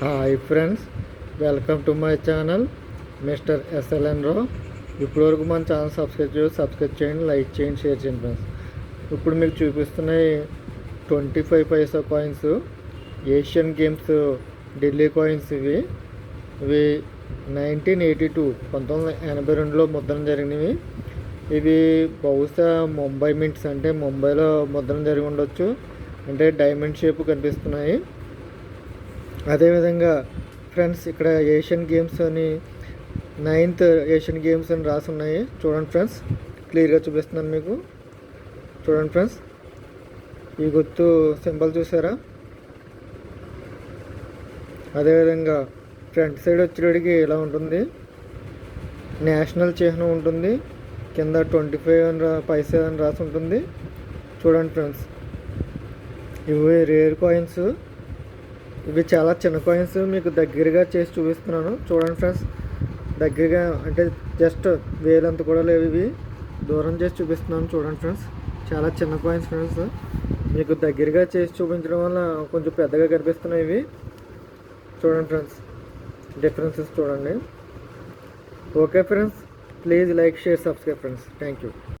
Hi friends welcome to my channel mister SLN Rao ఇప్పటివరకు మన channel subscribe చేసి subscribe చేయండి లైక్ చేయండి షేర్ చేయండి ఫ్రెండ్స్ ఇప్పుడు మీకు చూపిస్తున్నాయి twenty five paisa coins Asian games Delhi coins ఇవి. ఇవి నైన్టీన్ ఎయిటీ టూ పంతొమ్మిది వందల ఎనభై రెండులో ముద్రణ జరిగినవి. ఇవి బహుశా ముంబై మింట్స్ అంటే ముంబైలో ముద్రణ జరిగి ఉండొచ్చు. అంటే డైమండ్ షేప్ కనిపిస్తున్నాయి. అదేవిధంగా ఫ్రెండ్స్ ఇక్కడ ఏషియన్ గేమ్స్ అని నైన్త్ ఏషియన్ గేమ్స్ అని రాసి ఉన్నాయి చూడండి ఫ్రెండ్స్ క్లియర్గా చూపిస్తున్నాను మీకు. చూడండి ఫ్రెండ్స్ ఈ గుర్తు సింబల్ చూసారా? అదేవిధంగా ఫ్రంట్ సైడ్ వచ్చేటికి ఇలా ఉంటుంది. నేషనల్ చిహ్నం ఉంటుంది. కింద ట్వంటీ ఫైవ్ అని రా పైసా అని రాసి ఉంటుంది చూడండి ఫ్రెండ్స్ ఇవి రేర్ కాయిన్స్ ఇవి చాలా చిన్న కాయిన్స్ మీకు దగ్గరగా చేసి చూపిస్తున్నాను. చూడండి ఫ్రెండ్స్ దగ్గరగా అంటే జస్ట్ వేలంత కూడా లేవు ఇవి. దూరం చేసి చూపిస్తున్నాను చూడండి ఫ్రెండ్స్ చాలా చిన్న కాయిన్స్ ఫ్రెండ్స్ మీకు దగ్గరగా చేసి చూపించడం వల్ల కొంచెం పెద్దగా కనిపిస్తున్నాయి ఇవి. చూడండి ఫ్రెండ్స్ డిఫరెన్సెస్ చూడండి. Okay friends please like share subscribe friends thank you